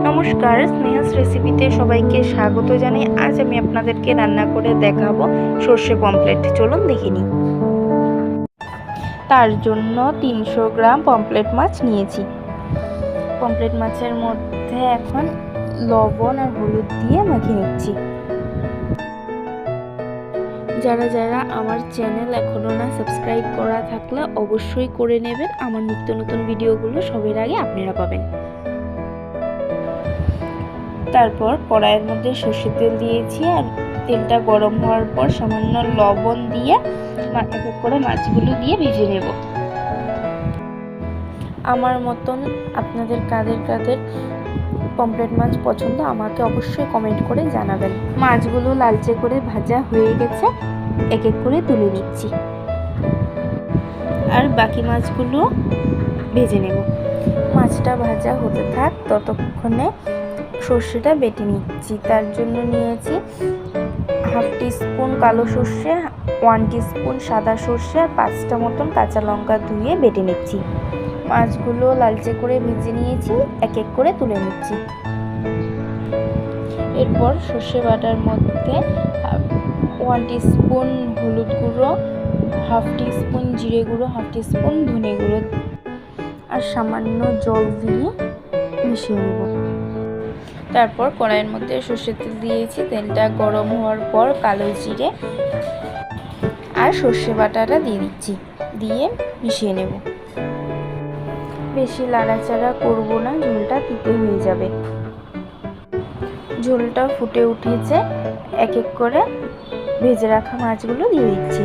নমস্কার, স্নেহাস রেসিপিতে সবাইকে স্বাগত জানাই আজ আমি আপনাদেরকে রান্না করে দেখাবো সর্ষে পমপ্লেট চলুন দেখে নিই। তার জন্য তিনশো গ্রাম পমপ্লেট মাছ নিয়েছি। পমপ্লেট মাছের মধ্যে এখন লবণ আর হলুদ দিয়ে মাখিয়ে নিচ্ছি। যারা যারা আমার চ্যানেল এখনও না সাবস্ক্রাইব করা থাকলে অবশ্যই করে নেবেন। আমার নিত্য নতুন ভিডিওগুলো সবের আগে আপনারা পাবেন। তারপর কড়াইয়ের মধ্যে সর্ষের তেল দিয়েছি আর তেলটা গরম হওয়ার পর সামান্য লবণ দিয়ে এক এক করে মাছগুলো দিয়ে ভেজে নেব। আমার মতন আপনাদের কাদের কাদের পমপ্লেট মাছ পছন্দ আমাকে অবশ্যই কমেন্ট করে জানাবেন। মাছগুলো লালচে করে ভাজা হয়ে গেছে, এক এক করে তুলে নিচ্ছি। আর বাকি মাছগুলো ভেজে নেব। মাছটা ভাজা হতে থাক, ততক্ষণে সর্ষেটা বেটে নিচ্ছি। তার জন্য নিয়েছি হাফ স্পুন কালো সর্ষে, ওয়ান স্পুন সাদা সর্ষে আর পাঁচটা মতন কাঁচা লঙ্কা ধুয়ে বেটে নিচ্ছি। মাছগুলো লালচে করে ভেজে নিয়েছি, এক এক করে তুলে নিচ্ছি। এরপর সর্ষে বাটার মধ্যে ওয়ান স্পুন হলুদ গুঁড়ো, হাফ স্পুন জিরে গুঁড়ো, হাফ স্পুন ধনে গুঁড়ো আর সামান্য জল দিয়ে মিশিয়ে নেব। তারপর কড়াইয়ের মধ্যে সর্ষের তেল দিয়েছি। তেলটা গরম হওয়ার পর কালো জিরে আর সর্ষে বাটাটা দিয়ে দিচ্ছি। দিয়ে মিশিয়ে নেব। বেশি লাড়াচাড়া করব না, ঝোলটা তিতে হয়ে যাবে। ঝোলটা ফুটে উঠেছে। এক এক করে ভেজে রাখা মাছগুলো দিয়ে দিচ্ছি।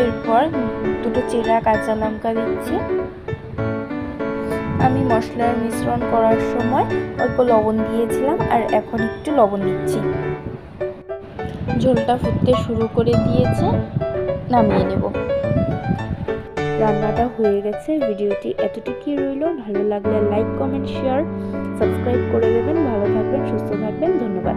এরপর দুটো চেরা কাঁচা লঙ্কা দিচ্ছি। আমি মশলার মিশ্রণ করার সময় অল্প লবণ দিয়েছিলাম আর এখন একটু লবণ দিচ্ছি। ঝোলটা ফুটতে শুরু করে দিয়েছে, নামিয়ে নেব। রান্নাটা হয়ে গেছে, ভিডিওটি এতটুকুই রইল। ভালো লাগলে লাইক, কমেন্ট, শেয়ার, সাবস্ক্রাইব করে দেবেন। ভালো থাকবেন, সুস্থ থাকবেন, ধন্যবাদ।